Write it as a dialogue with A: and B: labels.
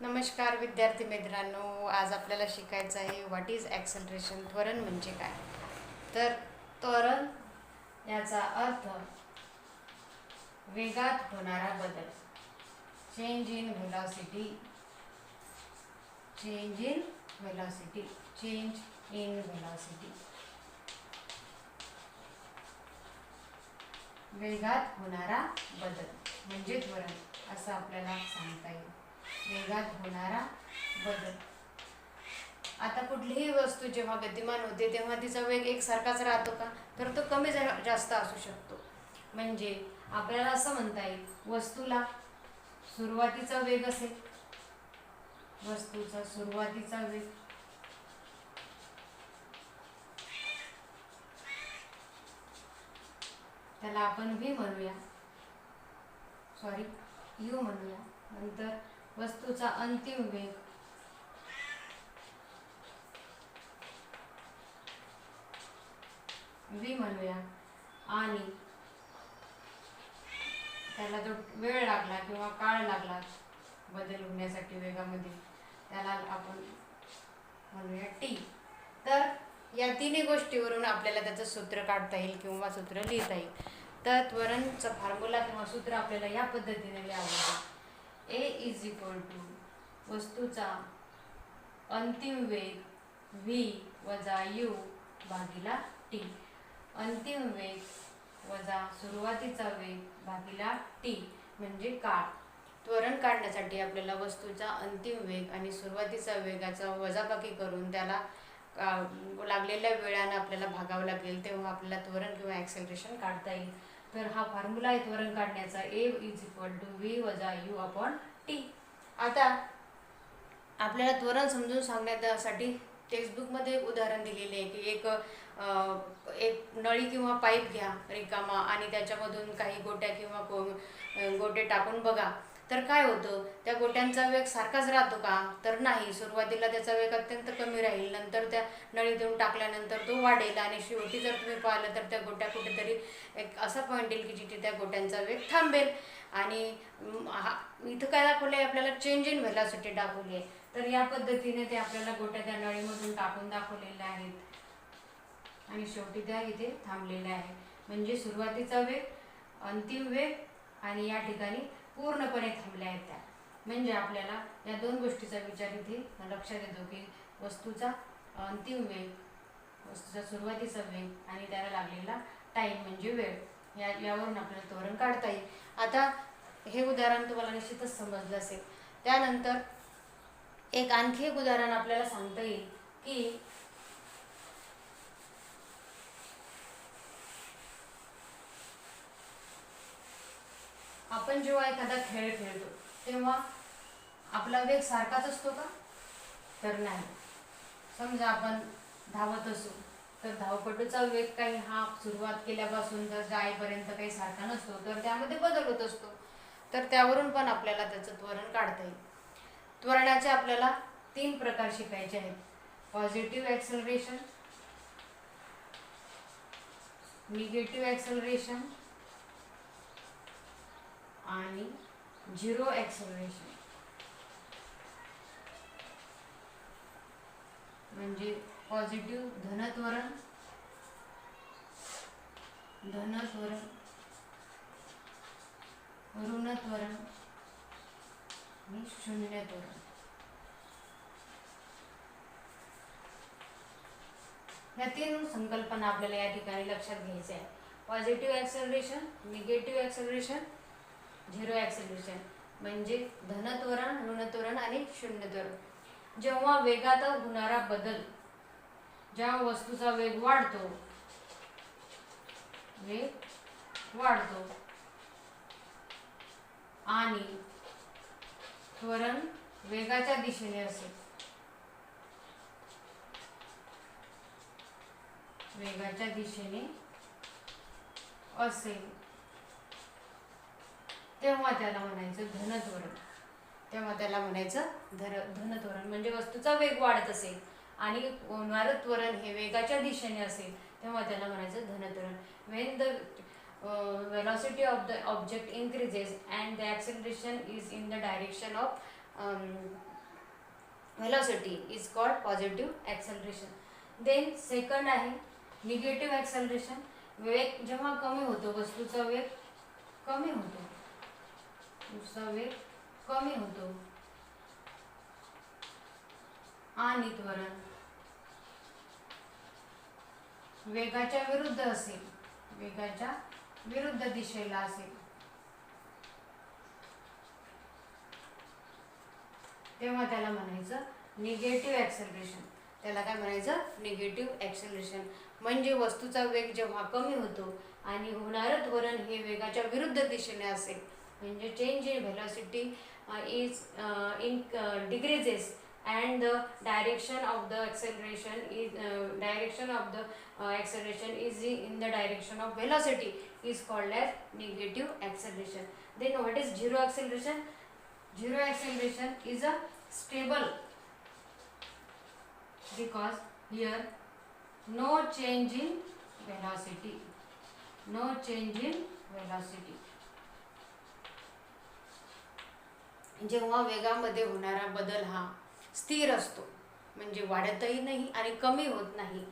A: नमस्कार विद्यार्थी मित्रांनो आज आपल्याला शिकायचं आहे व्हॉट इज ॲक्सलरेशन त्वरण म्हणजे काय? तर त्वरण याचा अर्थ वेगात होणारा बदल. Change in velocity change in velocity change in velocity वेगात होणारा बदल म्हणजे त्वरण असं आपल्याला सांगता येईल. वेगात होणारा बदल. आता कुठलीही वस्तू जेव्हा गतिमान होते तेव्हा तिचा वेग एकसारखाच राहतो का? तर तो कमी जास्त असू शकतो. म्हणजे आपल्याला असं म्हणता येईल वस्तूला सुरुवातीचा वेग असेल. वस्तूचा सुरुवातीचा वेग. त्याला आपण व्ही म्हणूया. सॉरी यू म्हणूया. नंतर वस्तूचा अंतिम वेग. व्ही म्हणूया. आणि त्याला जो वेळ लागला किंवा काळ लागला बदल होण्यासाठी वेगामध्ये त्याला आपण म्हणूया टी. तर या तिन्ही गोष्टीवरून आपल्याला त्याचं सूत्र काढता येईल किंवा सूत्र लिहिता येईल. तर त्वरणचं फॉर्म्युला किंवा सूत्र आपल्याला या पद्धतीने लिहावं ए इज इक्वल टू वस्तूचा अंतिम वेग व्ही वजा यू भागीला टी अंतिम वेग वजा सुरुवातीचा वेग भागीला टी म्हणजे काळ. त्वरण काढण्यासाठी आपल्याला वस्तूचा अंतिम वेग आणि सुरुवातीचा वेगाचा वजाबाकी करून त्याला लागलेल्या वेळानं आपल्याला भागावं लागेल तेव्हा आपल्याला त्वरण किंवा ॲक्सेलरेशन काढता येईल. तर हा फॉर्म्युला आहे त्वरण काढण्याचा A is equal to V वजा यू अपॉन टी आता आपल्याला त्वरण समजून सांगण्यासाठी टेक्स्टबुकमध्ये एक उदाहरण दिलेले आहे की एक एक नळी किंवा पाईप घ्या रिकामा आणि त्याच्यामधून काही गोट्या किंवा को गोटे टाकून बघा. तर काय होतं? त्या गोट्यांचा वेग सारखाच राहतो का? तर नाही. सुरुवातीला त्याचा वेग अत्यंत कमी राहील. नंतर त्या नळी देऊन टाकल्यानंतर तो वाढेल आणि शेवटी जर तुम्ही पाहिलं तर त्या गोट्या कुठेतरी एक असा पॉईंट येईल की जिथे त्या गोट्यांचा वेग थांबेल. आणि हा इथं काय दाखवलं आहे आपल्याला चेंज इन व्हेलॉसिटी दाखवली आहे तर या पद्धतीने ते आपल्याला गोट्या त्या नळीमधून टाकून दाखवलेल्या आहेत. आणि शेवटी त्या इथे थांबलेल्या आहे म्हणजे सुरुवातीचा वेग अंतिम वेग आणि या ठिकाणी पूर्णपणे थांबल्या आहेत त्या. म्हणजे आपल्याला या दोन गोष्टीचा विचार इथे लक्षात येतो की वस्तूचा अंतिम वेग वस्तूचा सुरुवातीचा वेग आणि त्याला लागलेला टाईम म्हणजे वेळ. या यावरून आपल्याला तोरण काढता येईल. आता हे उदाहरण तुम्हाला निश्चितच समजलं असेल. त्यानंतर एक आणखी एक उदाहरण आपल्याला सांगता येईल की आपण जेव्हा एखादा खेळ खेळतो तेव्हा आपला वेग सारखाच असतो का? तर नाही. समजा आपण धावत असू तर धावपटूचा वेग काही हा सुरुवात केल्यापासून तर जायपर्यंत काही सारखा नसतो तर त्यामध्ये बदल होत असतो. तर त्यावरून पण आपल्याला त्याचं त्वरण काढता येईल. त्वरणाचे आपल्याला तीन प्रकार शिकायचे आहेत. पॉझिटिव्ह ॲक्सलरेशन निगेटिव्ह ॲक्सलरेशन आणि झिरो ॲक्सलरेशन म्हणजे पॉझिटिव्ह धनत्वरण धनत्वरण ऋणत्वरण आणि शून्यत्वरण. या तीन संकल्पना आपल्याला या ठिकाणी लक्षात घ्यायच्या आहे positive acceleration negative acceleration zero acceleration म्हणजे धनत्वरण ऋणत्वरण आणि शून्यत्वरण. जेव्हा वेगात होणारा बदल जेव्हा वस्तूचा वेग वाढतो वेग वाढतो. आणि त्वरण वेगाच्या दिशेने असेल. वेगाच्या दिशेने असेल. तेव्हा त्याला म्हणायचं धनधोरण. तेव्हा त्याला म्हणायचं धर धनधोरण म्हणजे वस्तूचा वेग वाढत असेल आणि नारत्वरण हे वेगाच्या दिशेने असेल तेव्हा त्याला म्हणायचं धनधोरण. When the velocity of the object increases and the acceleration is in the direction of velocity is called positive acceleration then second आहे निगेटिव्ह ॲक्सलरेशन वेग जेव्हा कमी होतो वस्तूचा वेग कमी होतो वस्तूचा वेग कमी होतो. आणि त्वरण. वेगाच्या विरुद्ध असेल. वेगाच्या विरुद्ध दिशेला असेल. तेव्हा त्याला म्हणायचं निगेटिव्ह ॲक्सेलरेशन त्याला काय म्हणायचं? निगेटिव्ह ॲक्सेलरेशन म्हणजे वस्तूचा वेग जेव्हा कमी होतो आणि होणारं त्वरण हे वेगाच्या विरुद्ध दिशेने असेल. म्हणजे change in velocity is in degrees and the direction of the acceleration is uh, direction of the uh, acceleration is in the direction of velocity is called as negative acceleration then what is zero acceleration zero acceleration is a stable because here no change in velocity no change in velocity जेव्हा वेगामध्ये होणारा बदल हा स्थिर असतो. म्हणजे वाढतही नाही आणि कमी होत नाही.